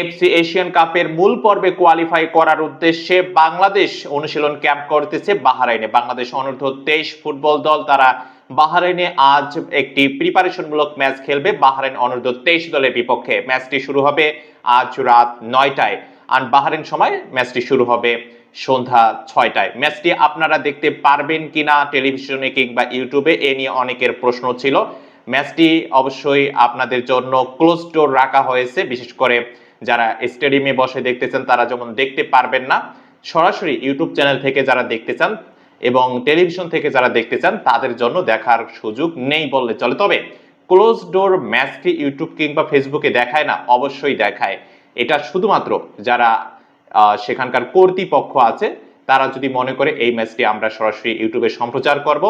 FC Asian কাপের মূল পর্বে কোয়ালিফাই করার উদ্দেশ্যে বাংলাদেশ অনুশীলন ক্যাম্প করতেছে বাহারাইনে। বাংলাদেশ অনূর্ধ্ব তেইশ ফুটবল দল, তারা বাহারাইনে আজ একটি প্রিপারেশনমূলক ম্যাচ খেলবে। বাহারাইন অনূর্ধ্ব তেইশ দলের বিপক্ষে। ম্যাচটি শুরু হবে আজ রাত নয়টায়। আর বাহারাইন সময় ম্যাচটি শুরু হবে সন্ধ্যা ছয়টায়। ম্যাচটি আপনারা দেখতে পারবেন কিনা টেলিভিশনে কিংবা ইউটিউবে, এ নিয়ে অনেকের প্রশ্ন ছিল। ম্যাচটি অবশ্যই আপনাদের জন্য ক্লোজ ডোর রাখা হয়েছে। বিশেষ করে যারা স্টেডিয়ামে বসে দেখতে চান তারা যেমন দেখতে পারবেন না, সরাসরি ইউটিউব চ্যানেল থেকে যারা দেখতে চান এবং টেলিভিশন থেকে যারা দেখতে চান, তাদের জন্য দেখার সুযোগ নেই বললে চলে। তবে ক্লোজ ডোর ম্যাচটি ইউটিউব কিংবা ফেসবুকে দেখায় না? অবশ্যই দেখায়। এটা শুধুমাত্র যারা সেখানকার কর্তৃপক্ষ আছে, তারা যদি মনে করে এই ম্যাচটি আমরা সরাসরি ইউটিউবে সম্প্রচার করব,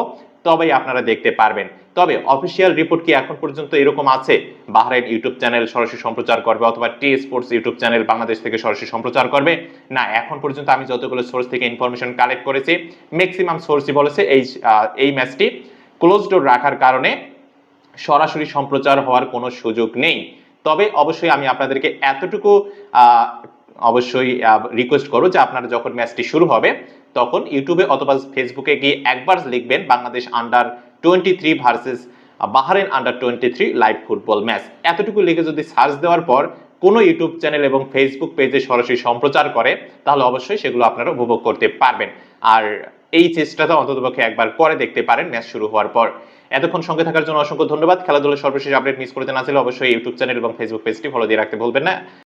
তবেই আপনারা দেখতে পারবেন। তবে অফিসিয়াল রিপোর্ট কি এখন পর্যন্ত এরকম আছে? বাহরাইন ইউটিউব চ্যানেল সরাসরি সম্প্রচার করবে অথবা T Sports YouTube channel Bangladesh থেকে সরাসরি সম্প্রচার করবে? না, এখন পর্যন্ত আমি যতগুলো সোর্স থেকে ইনফরমেশন কালেক্ট করেছি ম্যাক্সিমাম সোর্সই বলেছে এই এই ম্যাচটি ক্লোজ ডোর রাখার কারণে সরাসরি সম্প্রচার হওয়ার কোনো সুযোগ নেই। তবে অবশ্যই আমি আপনাদেরকে এতটুকু অবশ্যই রিকোয়েস্ট করো যে আপনারা যখন ম্যাচটি শুরু হবে, তখন ইউটিউবে অথবা ফেসবুকে গিয়ে একবার লিখবেন Bangladesh under twenty three versus Bahrain under twenty three live football match এতটুকু লিখে যদি সার্চ দেওয়ার পর কোনো ইউটিউব চ্যানেল এবং ফেসবুক পেজে সরাসরি সম্প্রচার করে, তাহলে অবশ্যই সেগুলো আপনারা উপভোগ করতে পারবেন। আর এই চেষ্টাটা অন্ততপক্ষে একবার করে দেখতে পারেন ম্যাচ শুরু হওয়ার পর। এতক্ষণ সঙ্গে থাকার জন্য অসংখ্য ধন্যবাদ। খেলাধুলার সর্বশেষ আপডেট মিস করতে না চাইলে অবশ্যই ইউটিউব চ্যানেল এবং ফেসবুক পেজটি ফলো দিয়ে রাখতে ভুলবেন না।